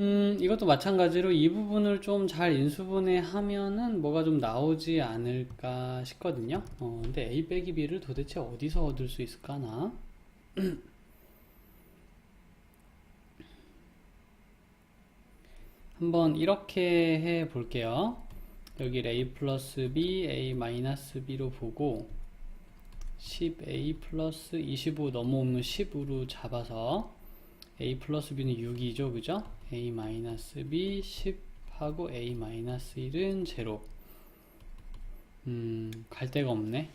음, 이것도 마찬가지로 이 부분을 좀 잘 인수분해 하면은 뭐가 좀 나오지 않을까 싶거든요. 어, 근데 A 빼기 B를 도대체 어디서 얻을 수 있을까나? 한번 이렇게 해 볼게요. 여기 A 플러스 B, A 마이너스 B로 보고 10A 플러스 25 넘어오면 10으로 잡아서 A 플러스 B는 6이죠, 그죠? A 마이너스 B 10하고 A 마이너스 1은 제로. 음, 갈 데가 없네.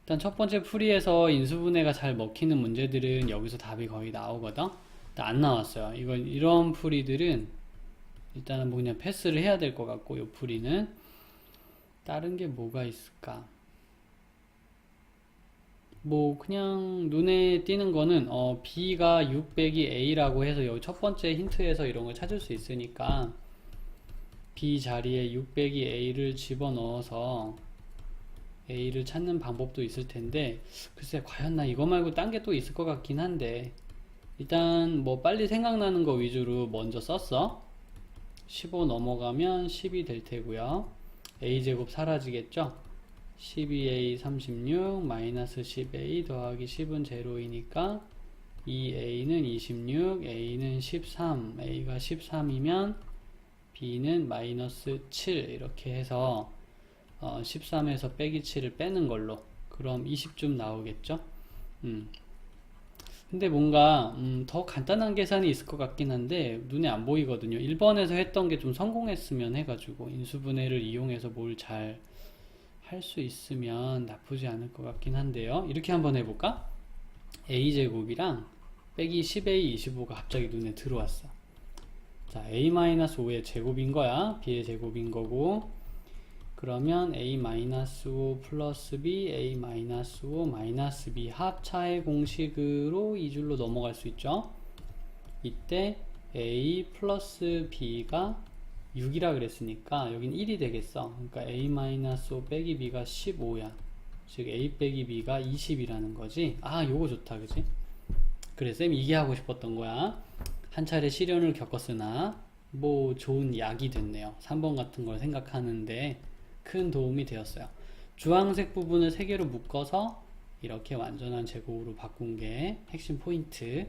일단 첫 번째 풀이에서 인수분해가 잘 먹히는 문제들은 여기서 답이 거의 나오거든. 안 나왔어요. 이건 이런 풀이들은 일단은 뭐 그냥 패스를 해야 될 것 같고 이 풀이는 다른 게 뭐가 있을까? 뭐 그냥 눈에 띄는 거는 어 B가 600이 A라고 해서 여기 첫 번째 힌트에서 이런 걸 찾을 수 있으니까 B 자리에 600이 A를 집어넣어서 A를 찾는 방법도 있을 텐데 글쎄 과연 나 이거 말고 딴 게 또 있을 것 같긴 한데. 일단 뭐 빨리 생각나는 거 위주로 먼저 썼어. 15 넘어가면 10이 될 테고요. A제곱 사라지겠죠 12a 36 마이너스 10a 더하기 10은 제로이니까 2a는 26 a는 13 a가 13이면 b는 마이너스 7 이렇게 해서 어, 13에서 빼기 7을 빼는 걸로. 그럼 20쯤 나오겠죠? 음. 근데 뭔가 음, 더 간단한 계산이 있을 것 같긴 한데 눈에 안 보이거든요. 1번에서 했던 게 좀 성공했으면 해가지고 인수분해를 이용해서 뭘잘 할 수 있으면 나쁘지 않을 것 같긴 한데요. 이렇게 한번 해볼까? a제곱이랑 빼기 10a 25가 갑자기 눈에 들어왔어. 자, a-5의 제곱인 거야. b의 제곱인 거고. 그러면 a-5 플러스 b, a-5 마이너스 b 합차의 공식으로 이 줄로 넘어갈 수 있죠. 이때 a 플러스 b가 6이라 그랬으니까 여긴 1이 되겠어. 그러니까 a-5 빼기 b가 15야. 즉 a 빼기 b가 20이라는 거지. 아, 요거 좋다. 그지? 그래 쌤 이게 하고 싶었던 거야. 한 차례 시련을 겪었으나 뭐 좋은 약이 됐네요. 3번 같은 걸 생각하는데 큰 도움이 되었어요. 주황색 부분을 세 개로 묶어서 이렇게 완전한 제곱으로 바꾼 게 핵심 포인트.